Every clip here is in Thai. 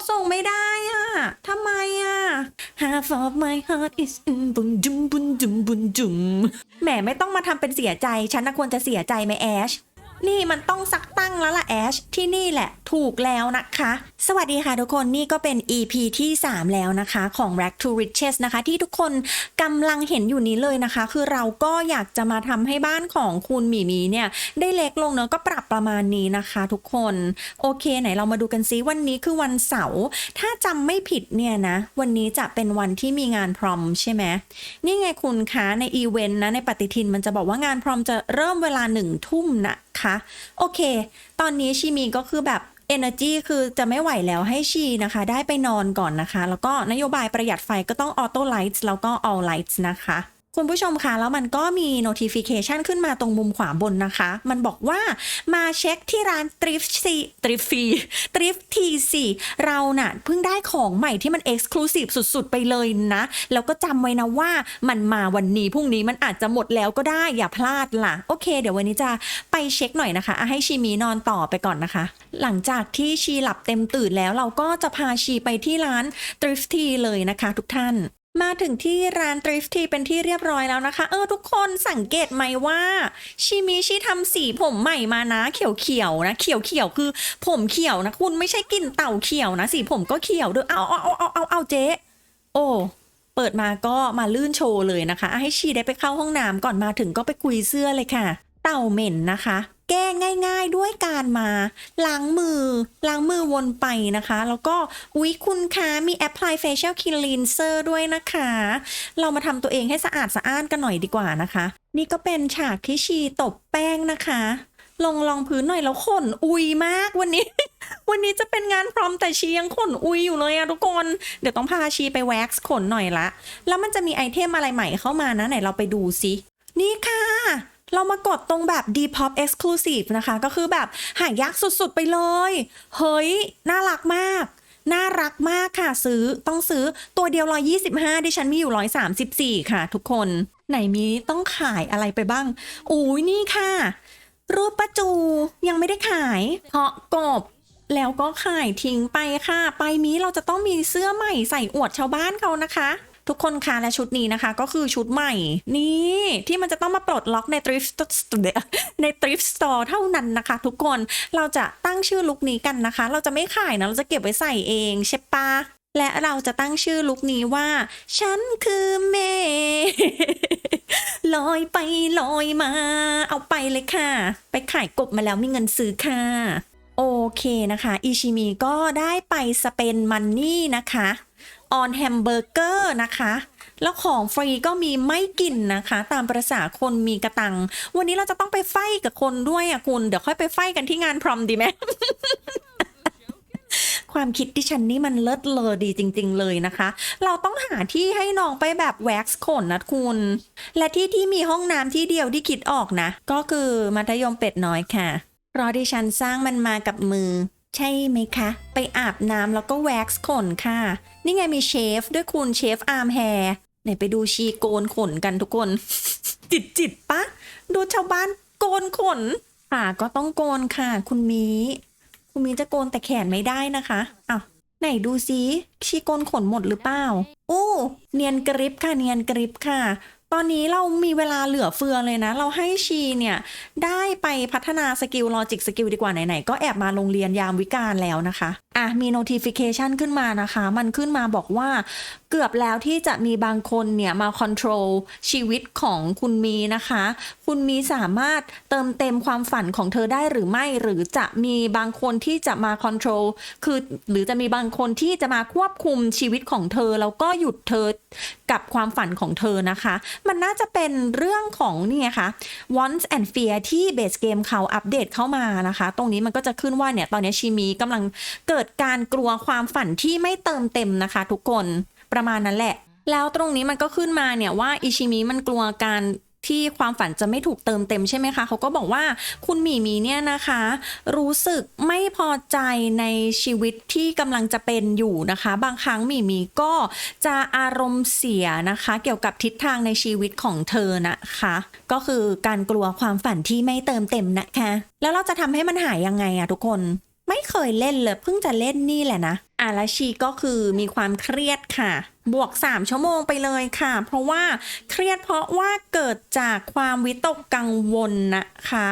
ดส่งไม่ได้อะทำไมอะ Half of my heart is in บุญจุมบุญจุมบุญจุมแหมไม่ต้องมาทำเป็นเสียใจ ฉันน่ะควรจะเสียใจไหมแอช นี่มันต้องซักตั้งแล้วล่ะแอชที่นี่แหละถูกแล้วนะคะ สวัสดีค่ะทุกคนนี่ก็เป็น EP ที่ 3 แล้วนะคะของ Rack to Riches นะคะ ที่ทุกคนกำลังเห็นอยู่นี้เลยนะคะ คือเราก็อยากจะมาทำให้บ้านของคุณหมีมีเนี่ย ได้เล็กลงเนอะก็ปรับประมาณนี้นะคะทุกคน โอเคไหนเรามาดูกันซิวันนี้คือวันเสาร์ถ้าจำไม่ผิดเนี่ยนะ วันนี้จะเป็นวันที่มีงานพรอมใช่ไหมนี่ไงคุณคะในอีเวนต์นะในปฏิทินมันจะบอกว่างานพรอมจะเริ่มเวลาหนึ่งทุ่มนะคะ โอเคตอนนี้ชีมีก็คือแบบ Energy คือจะไม่ไหวแล้วให้ชีนะคะ ได้ไปนอนก่อนนะคะ แล้วก็นโยบายประหยัดไฟก็ต้อง Auto Lights แล้วก็ All Lights นะคะ คุณผู้ชมคะแล้วมันก็มี notification ขึ้นมาตรงมุมขวาบนนะคะ มันบอกว่ามาเช็คที่ร้าน Thrift C Thrift f ี Thrift TC เราน่ะเพิ่งได้ของใหม่ที่มัน exclusive สุดๆ ไปเลยนะ แล้วก็จำไว้นะว่ามันมาวันนี้พรุ่งนี้มันอาจจะหมดแล้วก็ได้อย่าพลาดล่ะ โอเค เดี๋ยววันนี้จะไปเช็คหน่อยนะคะอะให้ชีมีนอนต่อไปก่อนนะคะ หลังจากที่ชีหลับเต็มตื่นแล้วเราก็จะพาชีไปที่ร้าน Thrift T เลยนะคะ ทุกท่าน มาถึงที่ร้าน t h r i f t เป็นที่เรียบร้อยแล้วนะคะ เออทุกคนสังเกตไหมว่าชิมิชิทำสีผมใหม่มานะ เขียวๆนะเขียวๆคือผมเขียวนะคุณไม่ใช่กลินเต่าเขียวนะ สีผมก็เขียวด้วยเอาเอาเอาเอาเอาเอาเจ๊โอ้เปิดมาก็มาลื่นโชว์เลยนะคะอะให้ชีได้ไปเข้าห้องน้ำก่อนมาถึงก็ไปคุยเสื้อเลยค่ะ เต่าเหม็นนะคะ แก้ง่ายๆด้วยการมาล้างมือล้างมือวนไปนะคะ แล้วก็อุ๊ยคุณคะมี apply facial cleanser ด้วยนะคะ เรามาทำตัวเองให้สะอาดสะอ้านกันหน่อยดีกว่านะคะ นี่ก็เป็นฉากที่ชีตบแป้งนะคะลงรองพื้นหน่อยแล้วขนอุยมากวันนี้ วันนี้จะเป็นงานพร้อมแต่ชียังขนอุยอยู่เลยอะทุกคน เดี๋ยวต้องพาชีไปแว็กซ์ขนหน่อยละ แล้วมันจะมีไอเทมอะไรใหม่เข้ามานะไหนเราไปดูซิ นี่ค่ะ เรามากดตรงแบบ Depop Exclusive นะคะ ก็คือแบบหายากสุดๆไปเลย เฮ้ย น่ารักมาก น่ารักมากค่ะซื้อต้องซื้อตัวเดียว 125 ดิฉันมีอยู่ 134 ค่ะทุกคน ไหนมีต้องขายอะไรไปบ้างอุ้ยนี่ค่ะ รูปป้าจูยังไม่ได้ขาย เพราะกบแล้วก็ขายทิ้งไปค่ะ ไปนี้เราจะต้องมีเสื้อใหม่ใส่อวดชาวบ้านเขานะคะ ทุกคนคะและชุดนี้นะคะ ก็คือชุดใหม่ นี่ที่มันจะต้องมาปลดล็อกใน thrift store ใน thrift store เท่านั้นนะคะ ทุกคนเราจะตั้งชื่อลุคนี้กันนะคะ เราจะไม่ขายนะ เราจะเก็บไว้ใส่เองใช่ปะและเราจะตั้งชื่อลุคนี้ว่า ฉันคือเมย์ลอยไปลอยมา เอาไปเลยค่ะ ไปขายกบมาแล้วมีเงินซื้อค่ะโอเคนะคะ อิชิมิก็ได้ไปสเปนมันนี่นะคะ ออนแฮมเบอร์เกอร์นะคะแล้วของฟรีก็มีไม่กินนะคะ ตามประษาคนมีกระตัง วันนี้เราจะต้องไปไฟกับคนด้วยอะคุณ เดี๋ยวค่อยไปไฟกันที่งานพรอมดีไหมความคิดที่ฉันนี่มันเลิศเลอดีจริง ๆ เลยนะคะ เราต้องหาที่ให้น้องไปแบบแว็กซ์ขนนะคุณ และที่ที่มีห้องน้ำที่เดียวที่คิดออกนะ ก็คือมัธยมเป็ดน้อยค่ะ เพราะดิฉันสร้างมันมากับมือ ใช่ไหมคะ ไปอาบน้ำแล้วก็แว็กซ์ขนค่ะ นี่ไงมีเชฟด้วยคุณเชฟอาร์มแฮร์ไหนไปดูชีโกนขนกันทุกคน จิตจิตปะ ดูชาวบ้านโกนขนค่ะก็ต้องโกนค่ะ คุณมี คุณมีจะโกนแต่แขนไม่ได้นะคะอ้าวไหนดูซิชีโกนขนหมดหรือเปล่า โอ้ เนียนกริบค่ะ เนียนกริบค่ะ ตอนนี้เรามีเวลาเหลือเฟือเลยนะ เราให้ชีเนี่ย ได้ไปพัฒนาสกิลลอจิกสกิลดีกว่าไหนๆก็แอบมาโรงเรียนยามวิกาลแล้วนะคะอะมี notification ขึ้นมานะคะ มันขึ้นมาบอกว่าเกือบแล้วที่จะมีบางคนเนี่ยมา control ชีวิตของคุณมีนะคะ คุณมีสามารถเติมเต็มความฝันของเธอได้หรือไม่ หรือจะมีบางคนที่จะมา control คือหรือจะมีบางคนที่จะมาควบคุมชีวิตของเธอ แล้วก็หยุดเธอกับความฝันของเธอนะคะ มันน่าจะเป็นเรื่องของนี่ไงคะ wants and fear ที่ base game เขาอัปเดตเข้ามานะคะ ตรงนี้มันก็จะขึ้นว่าเนี่ยตอนนี้ชิมีกำลังเกิดการกลัวความฝันที่ไม่เติมเต็มนะคะ ทุกคนประมาณนั้นแหละ แล้วตรงนี้มันก็ขึ้นมาเนี่ยว่าอิชิมิมันกลัวการที่ความฝันจะไม่ถูกเติมเต็มใช่ไหมคะเขาก็บอกว่าคุณหมีหมีเนี่ยนะคะ รู้สึกไม่พอใจในชีวิตที่กำลังจะเป็นอยู่นะคะ บางครั้งหมีหมีก็จะอารมณ์เสียนะคะ เกี่ยวกับทิศทางในชีวิตของเธอนะคะ ก็คือการกลัวความฝันที่ไม่เติมเต็มนะคะ แล้วเราจะทำให้มันหายยังไงอะทุกคน ไม่เคยเล่นเลยเพิ่งจะเล่นนี่แหละนะอาราชีก็คือมีความเครียดค่ะ บวก 3 ชั่วโมงไปเลยค่ะ เพราะว่าเครียดเพราะว่าเกิดจากความวิตกกังวลนะคะ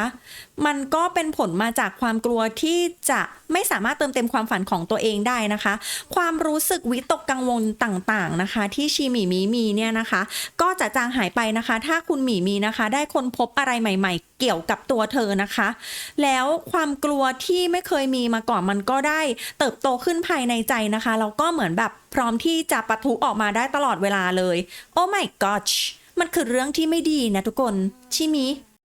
มันก็เป็นผลมาจากความกลัวที่จะไม่สามารถเติมเต็มความฝันของตัวเองได้นะคะ ความรู้สึกวิตกกังวลต่างๆนะคะ ที่ชีหมีมีมีเนี่ยนะคะ ก็จะจางหายไปนะคะ ถ้าคุณหมีมีนะคะ ได้ค้นพบอะไรใหม่ ๆ เกี่ยวกับตัวเธอนะคะ แล้วความกลัวที่ไม่เคยมีมาก่อนมันก็ได้เติบโตขึ้นภายในใจนะคะแล้วก็เหมือนแบบพร้อมที่จะปะทุออกอกมาได้ตลอดเวลาเลย โอ้ my gosh มันคือเรื่องที่ไม่ดีนะทุกคนชิมิ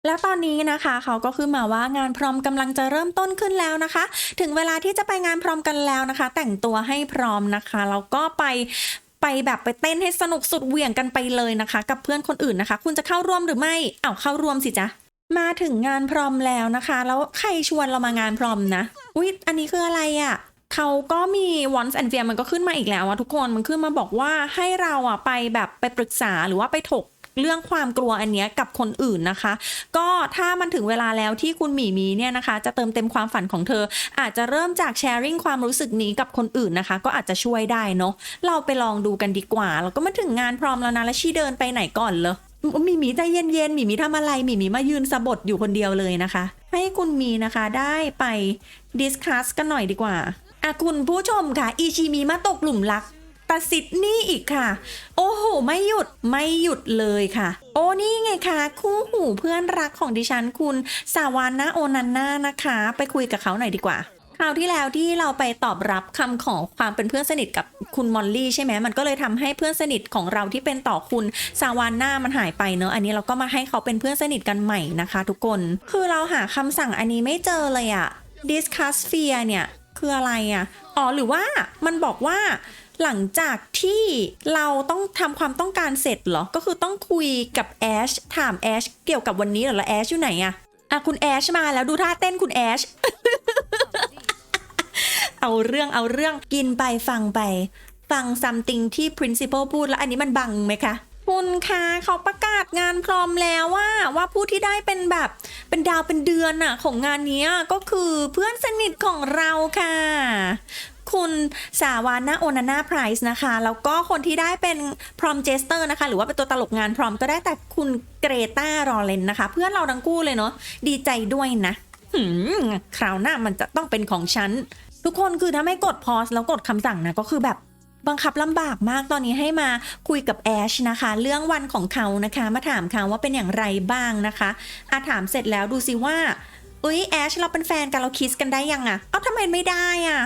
แล้วตอนนี้นะคะเขาก็คือมาว่างานพร้อมกำลังจะเริ่มต้นขึ้นแล้วนะคะ ถึงเวลาที่จะไปงานพร้อมกันแล้วนะคะ แต่งตัวให้พร้อมนะคะแล้วก็ไปไปแบบไปเต้นให้สนุกสุดเหวี่ยงกันไปเลยนะคะ กับเพื่อนคนอื่นนะคะ คุณจะเข้าร่วมหรือไม่เอาเข้าร่วมสิจ๊ะมาถึงงานพร้อมแล้วนะคะ แล้วใครชวนเรามางานพร้อมนะอุ๊ยอันนี้คืออะไรอะ่ะ เขาก็มี once and fear มันก็ขึ้นมาอีกแล้วอะทุกคนมันขึ้นมาบอกว่าให้เราอะไปแบบไปปรึกษาหรือว่าไปถกเรื่องความกลัวอันเนี้ยกับคนอื่นนะคะ ก็ถ้ามันถึงเวลาแล้วที่คุณหมีมีเนี่ยนะคะ จะเติมเต็มความฝันของเธอ อาจจะเริ่มจากแชร์ริ่งความรู้สึกนี้กับคนอื่นนะคะ ก็อาจจะช่วยได้เนาะเราไปลองดูกันดีกว่า แล้วก็มาถึงงานพร้อมแล้วนะแล้วชีเดินไปไหนก่อนเลยมีหมีใจเย็นๆหมีมีทำอะไรหมีมีมายืนสะบดอยู่คนเดียวเลยนะคะ ให้คุณมีนะคะได้ไปดิสคัสกันหน่อยดีกว่า อะคุณผู้ชมค่ะอีชีมีมาตกหลุมรักตัดสิทธิ์นี่อีกค่ะ โอ้โห ไม่หยุดไม่หยุดเลยค่ะ โอ้นี่ไงคะคู่หูเพื่อนรักของดิฉันคุณสาวานะโอนันนานะคะ ไปคุยกับเขาหน่อยดีกว่าคราวที่แล้วที่เราไปตอบรับคำของความเป็นเพื่อนสนิทกับคุณมอลลี่ใช่ไหมมันก็เลยทำให้เพื่อนสนิทของเราที่เป็นต่อคุณซาวานน่ามันหายไปเนอะอันนี้เราก็มาให้เขาเป็นเพื่อนสนิทกันใหม่นะคะ ทุกคน คือเราหาคำสั่งอันนี้ไม่เจอเลยอะ discuss fear เนี่ย คืออะไรอะอ๋อหรือว่ามันบอกว่าหลังจากที่เราต้องทำความต้องการเสร็จเหรอ ก็คือต้องคุยกับแอชถามแอชเกี่ยวกับวันนี้เหรอแล้วแอชอยู่ไหนอะอะคุณแอชมาแล้วดูท่าเต้นคุณแอชเอาเรื่องเอาเรื่องกินไปฟังไป ฟัง something ที่ principal พูดแล้วอันนี้มันบังไหมคะ คุณคะเขาประกาศงานพร้อมแล้วว่าว่าผู้ที่ได้เป็นแบบเป็นดาวเป็นเดือนอะของงานนี้ก็คือเพื่อนสนิทของเราค่ะ คุณสาวานาโอนาน่าไพรส์นะคะ แล้วก็คนที่ได้เป็นพรอมเจสเตอร์นะคะ หรือว่าเป็นตัวตลกงานพรอมก็ได้แต่คุณเกรตารอเลนนะคะ เพื่อนเราทั้งคู่เลยเนาะดีใจด้วยนะหืคราวหน้ามันจะต้องเป็นของฉัน ทุกคนคือถ้าไม่กดพอสแล้วกดคำสั่งนะก็คือแบบ บังคับลำบากมากตอนนี้ให้มาคุยกับแอชนะคะ เรื่องวันของเขานะคะ มาถามเขาว่าเป็นอย่างไรบ้างนะคะอาถามเสร็จแล้วดูสิว่าเอ้ยแอชเราเป็นแฟนกันเราคิสกันได้ยังอะเอ้าทำไมไม่ได้อะ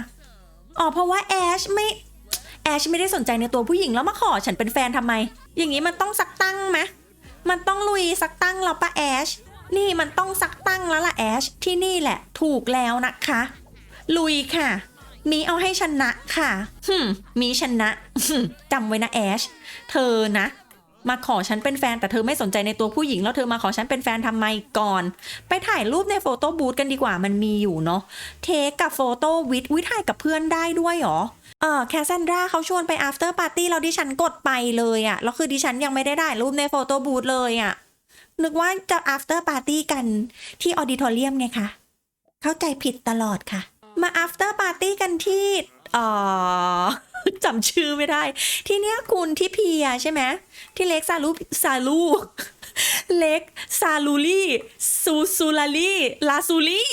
อ๋อเพราะว่าแอชไม่แอชไม่ได้สนใจในตัวผู้หญิงแล้วมาขอฉันเป็นแฟนทำไม อย่างนี้มันต้องสักตั้งไหมมันต้องลุยสักตั้งแล้วปะแอชนี่มันต้องสักตั้งแล้วล่ะแอชที่นี่แหละ ถูกแล้วนะคะ ลุยค่ะ มีเอาให้ชนะค่ะหึมมีชนะจำไว้นะแอช เธอนะ มาขอฉันเป็นแฟนแต่เธอไม่สนใจในตัวผู้หญิง แล้วเธอมาขอฉันเป็นแฟนทำไมก่อน ไปถ่ายรูปในโฟโต้บูธกันดีกว่ามันมีอยู่เนาะ เทคกับโฟโต้วิดวิถ่ายกับเพื่อนได้ด้วยเหรอเออแคสซันดราเขาชวนไป after party แล้วดิฉันกดไปเลยอะแล้วคือดิฉันยังไม่ได้ถ่ายรูปในโฟโต้บูธเลยอะนึกว่าจะ after party กันที่ออดิทอเรียมไงคะ เข้าใจผิดตลอดค่ะ มา after party กันที่อ่อจำชื่อไม่ได้ ที่เนี้ยคุณที่เพียใช่ไหมที่เล็กซาลูซาลูเล็กซาลูลี่ซูซูลาลี่ลาซูลี่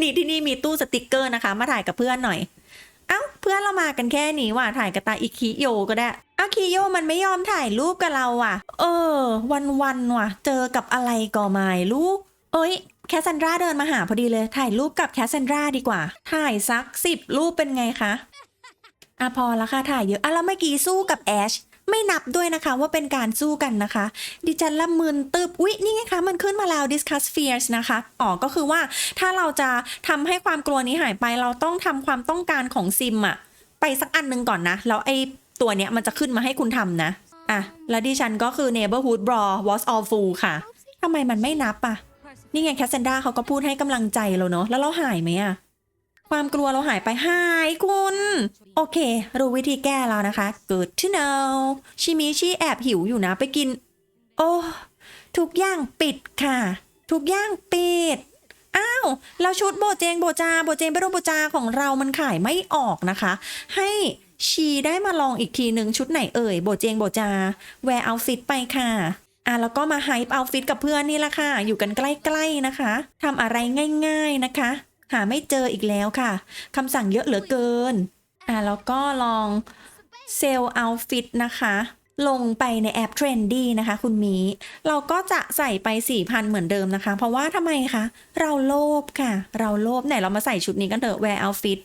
นี่ที่นี่มีตู้สติกเกอร์นะคะ มาถ่ายกับเพื่อนหน่อย เอ้าเพื่อนเรามากันแค่นี้ว่ะถ่ายกับตาอิคิโยก็ได้เอ้าคิโยมันไม่ยอมถ่ายรูปกับเราอะ เออ วันวันว่ะ เจอกับอะไรก็ไม่รู้เอ้ย แคสซันดราเดินมาหาพอดีเลย ถ่ายรูปกับแคสซันดราดีกว่า ถ่ายสักสิบรูปเป็นไงคะอะพอละค่ะถ่ายเยอะอะแล้วเมื่อกี้สู้กับแอชไม่นับด้วยนะคะว่าเป็นการสู้กันนะคะ ดิฉันละมืนตึบอุ๊ยนี่ไงคะ มันขึ้นมาแล้ว discuss fears นะคะอ๋อก็คือว่าถ้าเราจะทำให้ความกลัวนี้หายไปเราต้องทำความต้องการของซิมอะไปสักอันหนึ่งก่อนนะแล้วไอ้ตัวเนี้ยมันจะขึ้นมาให้คุณทำนะอะแล้วดิฉันก็คือ neighborhood brawl was all full ค่ะทำไมมันไม่นับอะ นี่ไงแคสเซนดาเขาก็พูดให้กำลังใจเราเนาะแล้วเราหายไหมอะความกลัวเราหายไปหายคุณ โอเค รู้วิธีแก้แล้วนะคะ good to know ชิมิชิแอบหิวอยู่นะไปกิน โอ้ ทุกอย่างปิดค่ะ ทุกอย่างปิด อ้าว แล้วชุดโบเจงโบจาโบเจงเบโรโบจาของเรามันขายไม่ออกนะคะ ให้ชีได้มาลองอีกทีหนึ่งชุดไหนเอ่ย โบเจงโบจา แวร์เอาฟิตไปค่ะ อะแล้วก็มาไฮป์เอาฟิตกับเพื่อนนี่ละค่ะ อยู่กันใกล้ๆนะคะทำอะไรง่ายๆนะคะ หาไม่เจออีกแล้วค่ะคำสั่งเยอะเหลือเกิน อะแล้วก็ลองเซลล์เอาฟิตนะคะลงไปในแอป Trendy นะคะคุณหมี เราก็จะใส่ไป 4,000 เหมือนเดิมนะคะ เพราะว่าทำไมคะ เราโลภค่ะ เราโลภไหนเรามาใส่ชุดนี้กันเถอะ wear outfit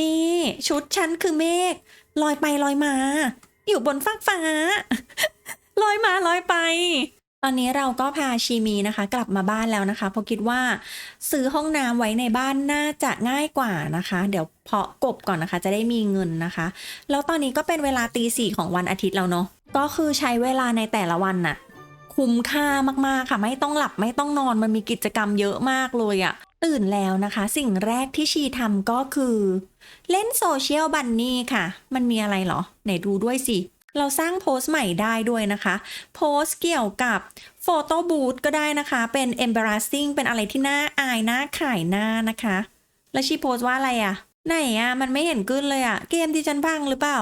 นี่ชุดฉันคือเมฆลอยไปลอยมา อยู่บนฟากฟ้า ลอยมาลอยไป ตอนนี้เราก็พาชีมีนะคะ กลับมาบ้านแล้วนะคะเพราะคิดว่า ซื้อห้องน้ำไว้ในบ้านน่าจะง่ายกว่านะคะ เดี๋ยวเพาะกบก่อนนะคะ จะได้มีเงินนะคะ แล้วตอนนี้ก็เป็นเวลาตีสี่ของวันอาทิตย์แล้วเนาะก็คือใช้เวลาในแต่ละวันน่ะคุ้มค่ามากๆค่ะ ไม่ต้องหลับไม่ต้องนอนมันมีกิจกรรมเยอะมากเลยอะตื่นแล้วนะคะ สิ่งแรกที่ชีทำก็คือ เล่นโซเชียลบันนี่ค่ะ มันมีอะไรเหรอ ไหนดูด้วยสิ เราสร้างโพสต์ใหม่ได้ด้วยนะคะ โพสต์เกี่ยวกับโฟโต้บูธก็ได้นะคะ เป็น embarrassing เป็นอะไรที่น่าอายน่าขายหน้านะคะ แล้วชีโพสต์ว่าอะไรอะไหนอะมันไม่เห็นขึ้นเลยอะเกมที่ฉันพังหรือเปล่า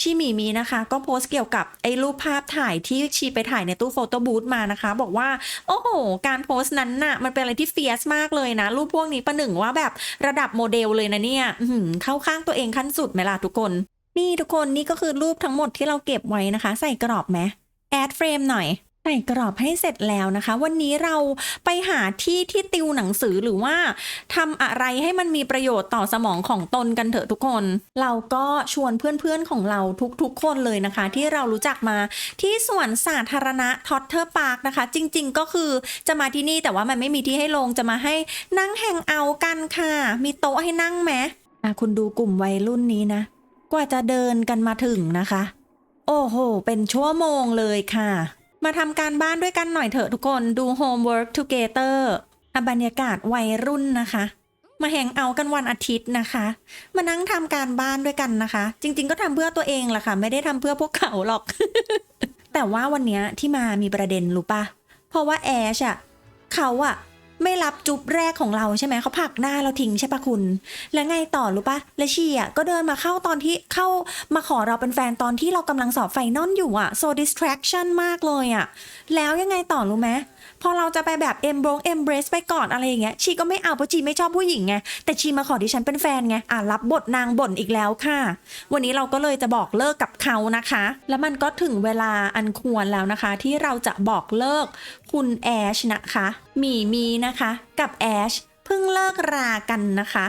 ชีหมีมีนะคะ ก็โพสต์เกี่ยวกับไอ้รูปภาพถ่ายที่ชีไปถ่ายในตู้โฟโต้บูธมานะคะ บอกว่า โอ้โห การโพสต์นั้นน่ะ มันเป็นอะไรที่เฟียสมากเลยนะ รูปพวกนี้ประหนึ่งว่าแบบระดับโมเดลเลยนะเนี่ยเข้าข้างตัวเองขั้นสุดไหมล่ะทุกคน นี่ทุกคนนี่ก็คือรูปทั้งหมดที่เราเก็บไว้นะคะ ใส่กรอบไหมแอดเฟรมหน่อย ใส่กรอบให้เสร็จแล้วนะคะ วันนี้เราไปหาที่ที่ติวหนังสือหรือว่าทำอะไรให้มันมีประโยชน์ต่อสมองของตนกันเถอะทุกคน เราก็ชวนเพื่อนๆของเราทุกๆ คนเลยนะคะ ที่เรารู้จักมาที่สวนสาธารณะทอตเทอร์พาร์คนะคะ จริงๆก็คือจะมาที่นี่แต่ว่ามันไม่มีที่ให้ลงจะมาให้นั่งแฮงเอากันค่ะ มีโต๊ะให้นั่งไหมอะคุณดูกลุ่มวัยรุ่นนี้นะ กว่าจะเดินกันมาถึงนะคะ โอ้โห เป็นชั่วโมงเลยค่ะ มาทำการบ้านด้วยกันหน่อยเถอะทุกคนดู homework together อะบรรยากาศวัยรุ่นนะคะ มาแหงเอากันวันอาทิตย์นะคะ มานั่งทำการบ้านด้วยกันนะคะ จริง ๆ ก็ทำเพื่อตัวเองแหละค่ะ ไม่ได้ทำเพื่อพวกเขาหรอก แต่ว่าวันนี้ที่มามีประเด็นรู้ปะเพราะว่าแอชอะเขาอะ ไม่รับจุ๊บแรกของเราใช่ไหมเขาผลักหน้าเราทิ้งใช่ปะคุณ แล้วไงต่อรู้ปะและชีอะก็เดินมาเข้าตอนที่เข้ามาขอเราเป็นแฟนตอนที่เรากำลังสอบไฟนอลอยู่อะ so distraction มากเลยอะ แล้วยังไงต่อรู้ไหม พอเราจะไปแบบเอ็มบงเอ็มเบรสไปก่อนอะไรอย่างเงี้ยชีก็ไม่เอาเพราะชีไม่ชอบผู้หญิงไงแต่ชีมาขอดิฉันเป็นแฟนไงอะรับบทนางบ่นอีกแล้วค่ะ วันนี้เราก็เลยจะบอกเลิกกับเขานะคะ แล้วมันก็ถึงเวลาอันควรแล้วนะคะ ที่เราจะบอกเลิกคุณแอชนะคะหมีมีนะคะ กับแอชเพิ่งเลิกรากันนะคะ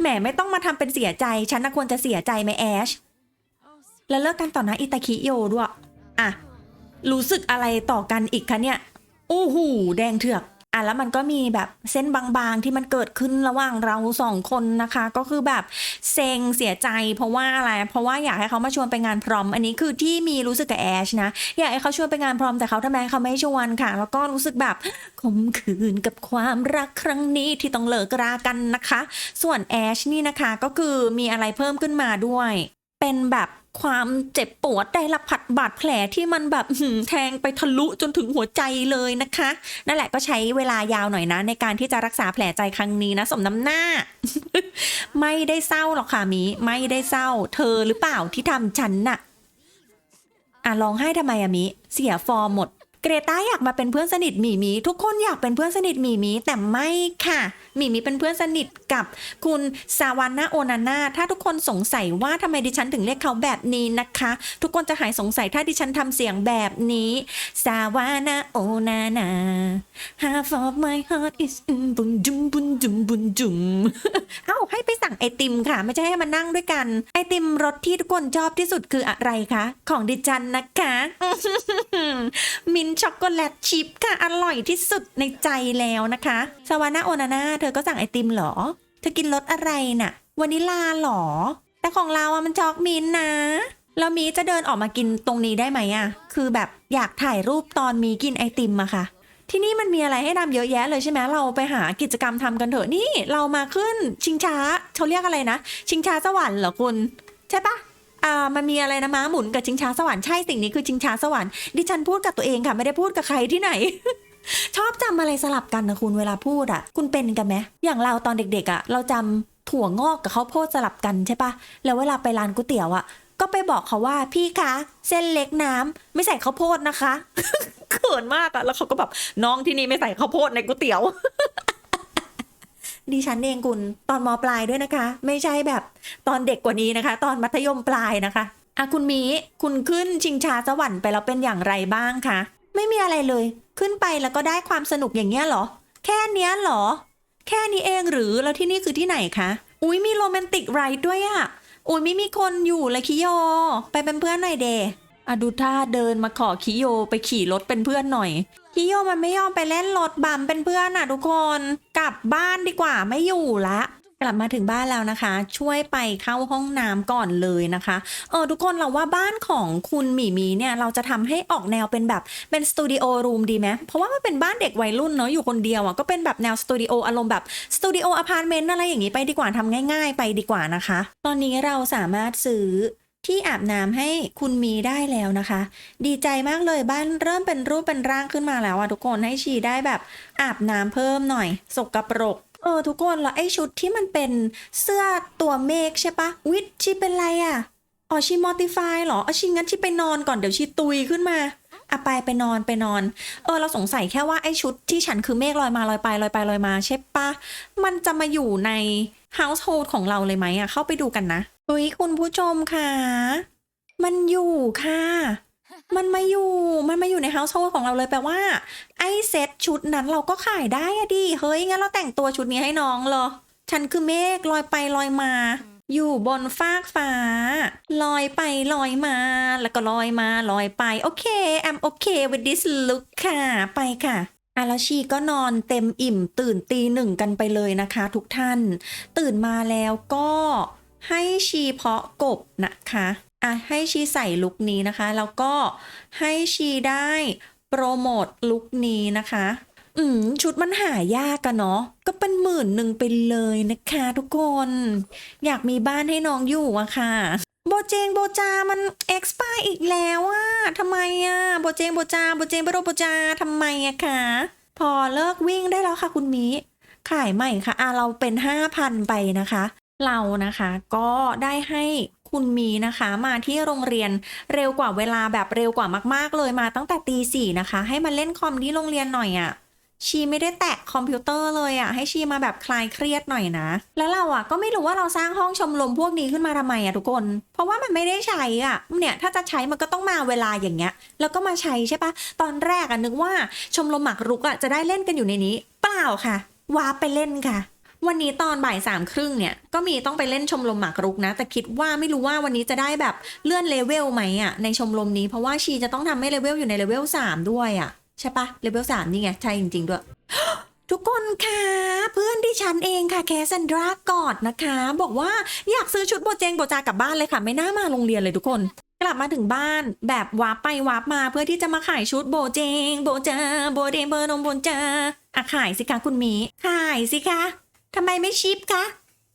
แหมไม่ต้องมาทำเป็นเสียใจ ฉันน่ะควรจะเสียใจไหมแอช แล้วเลิกกันต่อหน้าอิตาคิโยด้วย อะ รู้สึกอะไรต่อกันอีกคะเนี่ย โอ้โหแดงเถือกอะแล้วมันก็มีแบบเส้นบางๆที่มันเกิดขึ้นระหว่างเราสองคนนะคะ ก็คือแบบเซ็งเสียใจ เพราะว่าอะไร เพราะว่าอยากให้เขามาชวนไปงานพรอม อันนี้คือที่มีรู้สึกกับแอชนะ อยากให้เขาชวนไปงานพรอมแต่เขาทำไมเขาไม่ชวนค่ะ แล้วก็รู้สึกแบบขมขื่นกับความรักครั้งนี้ที่ต้องเลิกรากันนะคะ ส่วนแอชนี่นะคะก็คือมีอะไรเพิ่มขึ้นมาด้วย เป็นแบบ ความเจ็บปวดได้รับผัดบาดแผลที่มันแบบแทงไปทะลุจนถึงหัวใจเลยนะคะ นั่นแหละก็ใช้เวลายาวหน่อยนะ ในการที่จะรักษาแผลใจครั้งนี้นะ สมน้ำหน้า ไม่ได้เศร้าหรอกค่ะมีไม่ได้เศร้า เธอหรือเปล่าที่ทำฉันน่ะ อะร้องไห้ทำไมอะมิเสียฟอร์มหมด เกรตาอยากมาเป็นเพื่อนสนิทหมีหมีทุกคนอยากเป็นเพื่อนสนิทหมีหมีแต่ไม่ค่ะหมีหมีเป็นเพื่อนสนิทกับคุณซาวาน่าโอนาน่าถ้าทุกคนสงสัยว่าทำไมดิฉันถึงเรียกเขาแบบนี้นะคะ ทุกคนจะหายสงสัยถ้าดิฉันทำเสียงแบบนี้ซาวาน่าโอนาน่า half of my heart is in บุญจุมบุญจุมบุญจุมเอ้าให้ไปสั่งไอติมค่ะ ไม่ใช่ให้มานั่งด้วยกัน ไอติมรสที่ทุกคนชอบที่สุดคืออะไรคะของดิฉันนะคะมินช็อกโกแลตชิพค่ะ อร่อยที่สุดในใจแล้วนะคะสวานาโอนาน่าเธอก็สั่งไอติมเหรอ เธอกินรสอะไรน่ะวานิลลาเหรอ แต่ของเราอะมันช็อกมินนะ แล้วมีจะเดินออกมากินตรงนี้ได้ไหมอะคือแบบอยากถ่ายรูปตอนมีกินไอติมอะค่ะ ที่นี่มันมีอะไรให้ทำเยอะแยะเลยใช่ไหมเราไปหากิจกรรมทำกันเถอะนี่เรามาขึ้นชิงช้าเขาเรียกอะไรนะ ชิงช้าสวรรค์เหรอคุณ ใช่ปะ อ่ามันมีอะไรนะม้าหมุนกับชิงช้าสวรรค์ใช่สิ่งนี้คือชิงช้าสวรรค์ดิฉันพูดกับตัวเองค่ะไม่ได้พูดกับใครที่ไหน ชอบจำอะไรสลับกันนะคุณเวลาพูดอะคุณเป็นกันไหมอย่างเราตอนเด็กๆอะเราจำถั่วงอกกับข้าวโพดสลับกันใช่ปะแล้วเวลาไปร้านก๋วยเตี๋ยวอะก็ไปบอกเขาว่าพี่คะเส้นเล็กน้ำไม่ใส่ข้าวโพดนะคะเขินมากอะแล้วเขาก็แบบน้องที่นี่ไม่ใส่ข้าวโพดในก๋วยเตี๋ยว ดิฉันเองคุณตอนมปลายด้วยนะคะ ไม่ใช่แบบตอนเด็กกว่านี้นะคะ ตอนมัธยมปลายนะคะอะคุณมีคุณขึ้นชิงชาสวรรค์ไปแล้วเป็นอย่างไรบ้างคะไม่มีอะไรเลย ขึ้นไปแล้วก็ได้ความสนุกอย่างเงี้ยหรอ แค่เนี้ยหรอ แค่นี้เองหรือแล้วที่นี่คือที่ไหนคะอุ้ยมีโรแมนติกไรด์ด้วยอะอุ้ยไม่มีคนอยู่เลยคิโย ไปเป็นเพื่อนหน่อยเด อะดูท่าเดินมาขอคิโยไปขี่รถเป็นเพื่อนหน่อยคิโยมันไม่ยอมไปเล่นรถบัมเป็นเพื่อนอะทุกคนกลับบ้านดีกว่าไม่อยู่ละกลับมาถึงบ้านแล้วนะคะ ช่วยไปเข้าห้องน้ำก่อนเลยนะคะเออทุกคนเราว่าบ้านของคุณหมีมีเนี่ยเราจะทำให้ออกแนวเป็นแบบเป็นสตูดิโอรูมดีไหมเพราะว่ามันเป็นบ้านเด็กวัยรุ่นเนาะอยู่คนเดียวอะก็เป็นแบบแนวสตูดิโออารมณ์แบบสตูดิโออพาร์ตเมนต์อะไรอย่างนี้ไปดีกว่าทำง่าย ๆ ไปดีกว่านะคะ ตอนนี้เราสามารถซื้อ ที่อาบน้ำให้คุณมีได้แล้วนะคะ ดีใจมากเลยบ้านเริ่มเป็นรูปเป็นร่างขึ้นมาแล้วอะทุกคนให้ชีได้แบบอาบน้ำเพิ่มหน่อย สกปรกเออทุกคนแล้วไอชุดที่มันเป็นเสื้อตัวเมฆใช่ปะวิทชีเป็นไรอะอ๋อชีมอติฟายเหรอเอชีงั้นชีไปนอนก่อนเดี๋ยวชีตุยขึ้นมาอะไปไปนอนไปนอน เออเราสงสัยแค่ว่าไอชุดที่ฉันคือเมฆลอยมาลอยไปลอยไปลอยมาใช่ปะมันจะมาอยู่ใน household ของเราเลยไหมอะเข้าไปดูกันนะ อุ้ยคุณผู้ชมค่ะ มันอยู่ค่ะ มันมาอยู่ มันมาอยู่ใน household ของเราเลยแปลว่า ไอ้เซ็ตชุดนั้นเราก็ขายได้อะดิ เฮ้ย งั้นเราแต่งตัวชุดนี้ให้น้องเหรอ ฉันคือเมฆลอยไปลอยมา อยู่บนฟากฟ้า ลอยไปลอยมา แล้วก็ลอยมาลอยไป โอเค I'm okay with this look ค่ะ ไปค่ะอาราชีก็นอนเต็มอิ่มตื่นตีหนึ่งกันไปเลยนะคะ ทุกท่าน ตื่นมาแล้วก็ ให้ชีเพาะกบนะคะอะให้ชีใส่ลุคนี้นะคะ แล้วก็ให้ชีได้โปรโมทลุคนี้นะคะ อืมชุดมันหายากกันเนาะก็เป็นหมื่นหนึ่งไปเลยนะคะทุกคน อยากมีบ้านให้น้องอยู่อะค่ะโบเจงโบจา มันเอ็กซ์ปาอีกแล้วอะทำไมอะโบเจงโบจาโบเจงโบโรโบจาทำไมอะคะพอเลิกวิ่งได้แล้วค่ะคุณมิขายใหม่ค่ะอะเราเป็น5,000ไปนะคะ เรานะคะก็ได้ให้คุณมีนะคะมาที่โรงเรียนเร็วกว่าเวลาแบบเร็วกว่ามาก ๆ เลยมาตั้งแต่ตีสี่นะคะ ให้มาเล่นคอมที่โรงเรียนหน่อยอะ่ะชีไม่ได้แตะคอมพิวเตอร์เลยอะ่ะให้ชีมาแบบคลายเครียดหน่อยนะ แล้วเราอะ่ะก็ไม่รู้ว่าเราสร้างห้องชมรมพวกนี้ขึ้นมาทำไมอะ่ะทุกคน เพราะว่ามันไม่ได้ใช้อะเนี่ยถ้าจะใช้มันก็ต้องมาเวลาอย่างเงี้ย แล้วก็มาใช้ใช่ปะตอนแรกอะนึกว่าชมรมหมากรุกอะจะได้เล่นกันอยู่ในนี้ เปล่าค่ะว้าไปเล่นค่ะ วันนี้ตอนบ่ายสามครึ่งเนี่ย ก็มีต้องไปเล่นชมรมหมากรุกนะ แต่คิดว่าไม่รู้ว่าวันนี้จะได้แบบเลื่อนเลเวลไหมอะในชมรมนี้เพราะว่าชีจะต้องทำให้เลเวลอยู่ในเลเวลสามด้วยอะใช่ปะเลเวลสามนี่ไง ใช่จริง ๆ ด้วย ทุกคนค่ะเพื่อนที่ฉันเองค่ะแคสซันดรากอดนะคะ บอกว่าอยากซื้อชุดโบเจงโบจากลับบ้านเลยค่ะ ไม่น่ามาโรงเรียนเลยทุกคนกลับมาถึงบ้านแบบวาร์ปไปวาร์ปมาเพื่อที่จะมาขายชุดโบเจง โบจาโบเดเบอร์นมโบจาอะขายสิคะคุณมีขายสิคะ ทำไมไม่ชิปคะ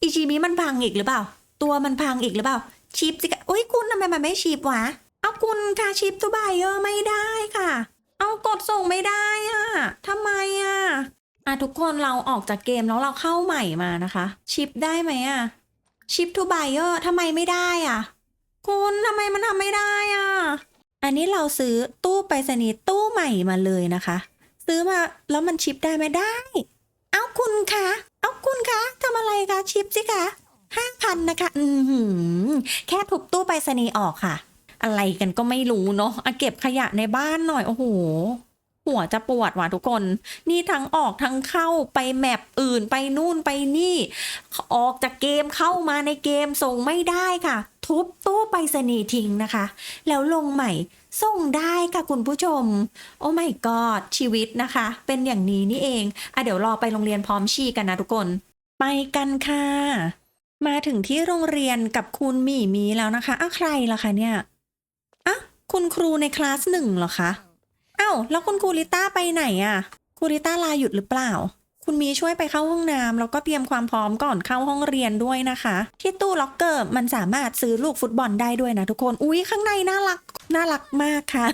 อีชีมีมันพังอีกหรือเปล่า ตัวมันพังอีกหรือเปล่า ชิปสิคะอุ้ยคุณทำไมมันไม่ชิปวะ เอาคุณค่ะชิปทูบายเออไม่ได้ค่ะ เอากดส่งไม่ได้อะทำไมอะอะทุกคนเราออกจากเกมแล้วเราเข้าใหม่มานะคะ ชิปได้ไหมอะชิปทูบายเออร์ทำไมไม่ได้อะ คุณทำไมมันทำไม่ได้อะ อันนี้เราซื้อตู้ไปรษณีย์ตู้ใหม่มาเลยนะคะ ซื้อมาแล้วมันชิปได้ไหมได้ เอาคุณคะ เอาคุณคะทำอะไรคะชิปสิคะห้าพันนะคะ อือหือแค่ทุบตู้ไปรษณีย์ออกค่ะ อะไรกันก็ไม่รู้เนาะอะเก็บขยะในบ้านหน่อย โอ้โห หัวจะปวดว่ะทุกคน นี่ทั้งออกทั้งเข้าไปแมปอื่นไปนู่นไปนี่ ออกจากเกมเข้ามาในเกมส่งไม่ได้ค่ะ ทุบตู้ไปรษณีย์ทิ้งนะคะ แล้วลงใหม่ ส่งได้ค่ะคุณผู้ชม โอ้ my god ชีวิตนะคะ เป็นอย่างนี้นี่เองอะเดี๋ยวรอไปโรงเรียนพร้อมชีกันนะทุกคน ไปกันค่ะ มาถึงที่โรงเรียนกับคุณหมี่มีแล้วนะคะอ้าใครล่ะคะเนี่ยอะคุณครูในคลาสหนึ่งเหรอคะอ้าวแล้วคุณครูลิต้าไปไหนอะ่ะครูลิต้าลาหยุดหรือเปล่า คุณมีช่วยไปเข้าห้องน้ำแล้วก็เตรียมความพร้อมก่อนเข้าห้องเรียนด้วยนะคะ ที่ตู้ล็อกเกอร์มันสามารถซื้อลูกฟุตบอลได้ด้วยนะทุกคน อุ๊ยข้างในน่ารักน่ารักมากค่ะ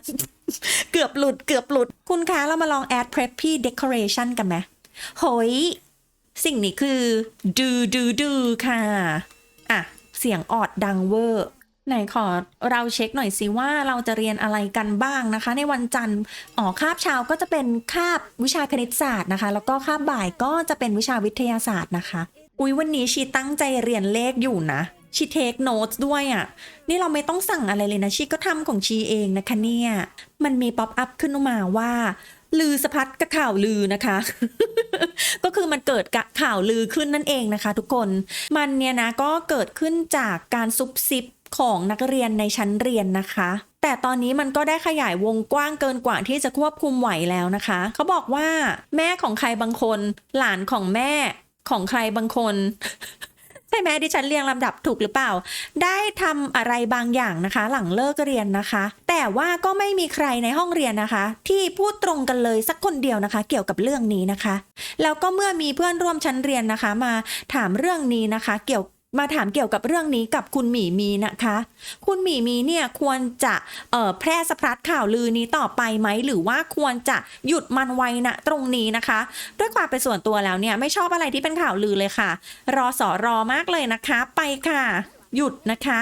เกือบหลุดเกือบหลุด คุณคะเรามาลองแอด preppy decoration กันไหมโหย สิ่งนี้คือดูดูดูค่ะ อะ เสียงออดดังเวอร์ ไหนขอเราเช็คหน่อยสิว่าเราจะเรียนอะไรกันบ้างนะคะ ในวันจันทร์อ๋อคาบเช้าก็จะเป็นคาบวิชาคณิตศาสตร์นะคะ แล้วก็คาบบ่ายก็จะเป็นวิชาวิทยาศาสตร์นะคะ อุ๊ยวันนี้ชีตั้งใจเรียนเลขอยู่นะชีเทคโน้ตด้วยอะ่ะ นี่เราไม่ต้องสั่งอะไรเลยนะชีก็ทำของชีเองนะคะเนี่ย มันมีป๊อปอัพขึ้นมาว่า ลือสะพัดกับข่าวลือนะคะ ก็คือมันเกิดกะข่าวลือขึ้นนั่นเองนะคะ ทุกคน มันเนี่ยนะก็เกิดขึ้นจากการซุบซิบ ของนักเรียนในชั้นเรียนนะคะ แต่ตอนนี้มันก็ได้ขยายวงกว้างเกินกว่าที่จะควบคุมไหวแล้วนะคะ เขาบอกว่า แม่ของใครบางคน หลานของแม่ของใครบางคนใช่ไหมดิฉันเรียงลำดับถูกหรือเปล่า ได้ทำอะไรบางอย่างนะคะ หลังเลิกเรียนนะคะ แต่ว่าก็ไม่มีใครในห้องเรียนนะคะ ที่พูดตรงกันเลยสักคนเดียวนะคะ เกี่ยวกับเรื่องนี้นะคะ แล้วก็เมื่อมีเพื่อนร่วมชั้นเรียนนะคะ มาถามเรื่องนี้นะคะ เกี่ยว มาถามเกี่ยวกับเรื่องนี้กับคุณหมีมีนะคะ คุณหมีมีเนี่ยควรจะแพร่สะพัดข่าวลือนี้ต่อไปไหม หรือว่าควรจะหยุดมันไว้ณตรงนี้นะคะ ด้วยความเป็นส่วนตัวแล้วเนี่ยไม่ชอบอะไรที่เป็นข่าวลือเลยค่ะ รอสอรอมากเลยนะคะ ไปค่ะ หยุดนะคะ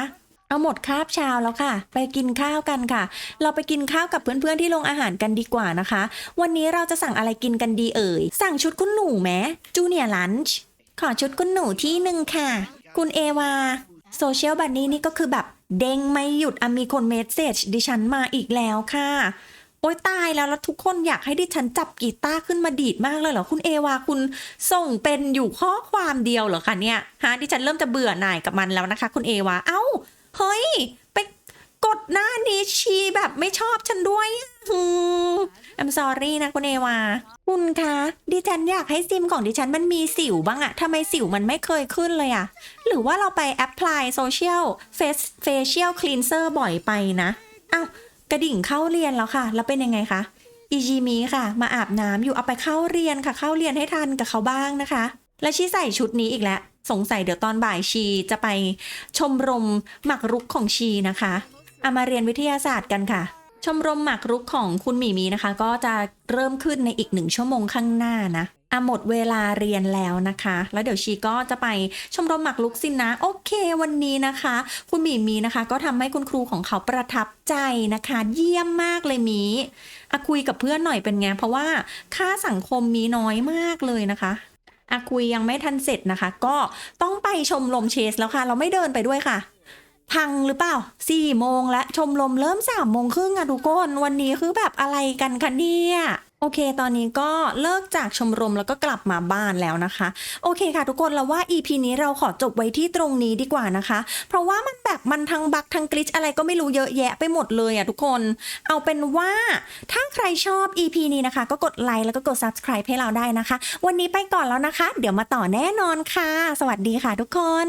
เอาหมดคาบเช้าแล้วค่ะ ไปกินข้าวกันค่ะ เราไปกินข้าวกับเพื่อนๆที่โรงอาหารกันดีกว่านะคะ วันนี้เราจะสั่งอะไรกินกันดีเอ่ย สั่งชุดคุณหนูไหมจูเนียร์ลันช์ขอชุดคุณหนูที่หนึ่งค่ะ คุณเอวาโซเชียลบันนี้นี่ก็คือแบบเด้งไม่หยุดอะมีคนเมสเซจดิฉันมาอีกแล้วค่ะ โอ๊ยตายแล้วแล้วทุกคนอยากให้ดิฉันจับกีตาร์ขึ้นมาดีดมากเลยเหรอ คุณเอวาคุณส่งเป็นอยู่ข้อความเดียวเหรอคะเนี่ยฮะดิฉันเริ่มจะเบื่อหน่ายกับมันแล้วนะคะ คุณเอวาเอ้าเฮ้ย ไปกดหน้านี้ชีแบบไม่ชอบฉันด้วยอืม I'm sorry นะคุณเอวา คุณคะดิฉันอยากให้ซิมของดิฉันมันมีสิวบ้างอะทำไมสิวมันไม่เคยขึ้นเลยอะหรือว่าเราไปแอปพลายโซเชียลเฟสเฟเชียลคลีนเซอร์บ่อยไปนะอ้าวกระดิ่งเข้าเรียนแล้วค่ะ แล้วเป็นยังไงคะอีจีมีค่ะ มาอาบน้ำอยู่เอาไปเข้าเรียนค่ะ เข้าเรียนให้ทันกับเขาบ้างนะคะ และชีใส่ชุดนี้อีกแล้ว สงสัยเดี๋ยวตอนบ่ายชีจะไปชมรมหมักรุกของชีนะคะเอามาเรียนวิทยาศาสตร์กันค่ะ ชมรมหมากรุกของคุณหมีมีนะคะ ก็จะเริ่มขึ้นในอีกหนึ่งชั่วโมงข้างหน้านะอะหมดเวลาเรียนแล้วนะคะ แล้วเดี๋ยวชีก็จะไปชมรมหมากรุกสินะ โอเควันนี้นะคะ คุณหมีมีนะคะ ก็ทำให้คุณครูของเขาประทับใจนะคะ เยี่ยมมากเลยมีอะคุยกับเพื่อนหน่อยเป็นไง เพราะว่าค่าสังคมมีน้อยมากเลยนะคะอะคุยยังไม่ทันเสร็จนะคะ ก็ต้องไปชมรมเชสแล้วค่ะ เราไม่เดินไปด้วยค่ะ พังหรือเปล่าสี่โมงและชมรมเริ่มสามโมงครึ่งอะทุกคนวันนี้คือแบบอะไรกันคะเนี่ยโอเค ตอนนี้ก็เลิกจากชมรมแล้วก็กลับมาบ้านแล้วนะคะ โอเคค่ะทุกคนเราว่า EP นี้เราขอจบไว้ที่ตรงนี้ดีกว่านะคะ เพราะว่ามันแบบมันทั้งบักทั้งกลิชอะไรก็ไม่รู้เยอะแยะไปหมดเลยอะทุกคน เอาเป็นว่าถ้าใครชอบ EP นี้นะคะ ก็กดไลค์แล้วก็กด subscribe ให้เราได้นะคะ วันนี้ไปก่อนแล้วนะคะ เดี๋ยวมาต่อแน่นอนค่ะ สวัสดีค่ะทุกคน